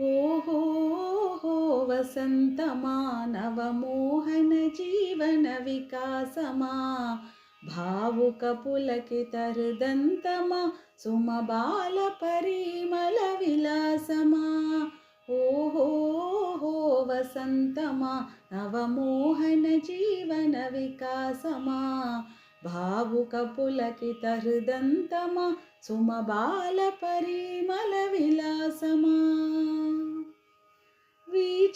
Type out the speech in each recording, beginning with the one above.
ఓహో వసంత మానవ మోహన జీవన వికాసమా? భావుక పులకిత హృదంతమా సుమబాల పరిమళ విలాసమా? ఓహో వసంతమా నవమోహన జీవన వికాసమా? భావుక పులకిత హృదంతమా సుమబాల పరిమళ విలాసమా?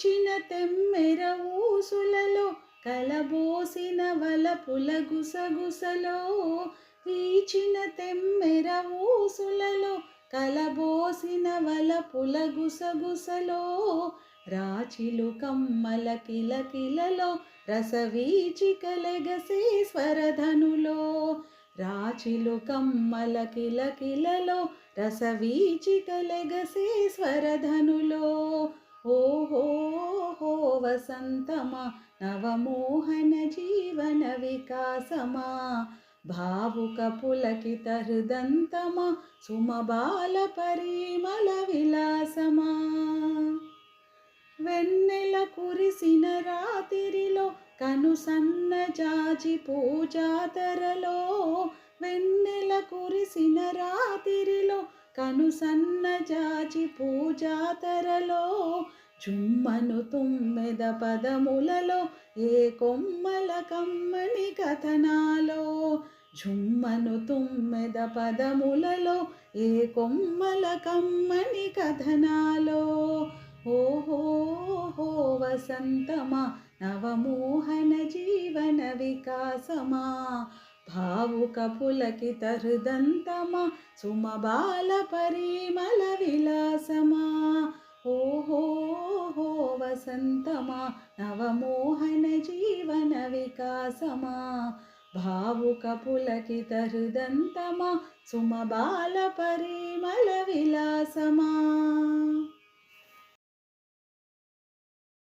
వీచిన తెమ్మెర ఊసులలో కలబోసిన వలపుల గుసగుసలో వీచిన తెమ్మెర ఊసులలో కలబోసిన వలపుల గుసగుసలో రాచిలు కమ్మల కిలకిలలో రసవీచి కలగసే స్వరధనులో రాచిలు కమ్మల కిలకిలలో రసవీచి కలగసే స్వరధనులో ఓహో వసంతమా నవమోహన జీవన వికాసమా? భావుక పులకిత హృదంతమా సుమబాల పరిమళ విలాసమా? వెన్నెల కురిసిన రాతిరిలో కను సన్న జాజి పూజాతరలో వెన్నెల కురిసిన రాత్రి కను సన్నజాచి పూజాతరలో చుమ్మను తుమ్మెద పదములలో ఏ కొమ్మల కమ్మని కథనాలో చుమ్మను తుమ్మెద పదములలో ఏ కొమ్మల కమ్మని కథనాలో. ఓహో వసంతమా నవమోహన జీవన వికాసమా భావుక పులకిత హృదంతమా సుమబాల పరిమళ విలాసమా. ఓహో వసంతమా నవమోహన జీవన వికాసమా. భావుక పులకిత హృదంతమా సుమబాల పరిమళ విలాసమా.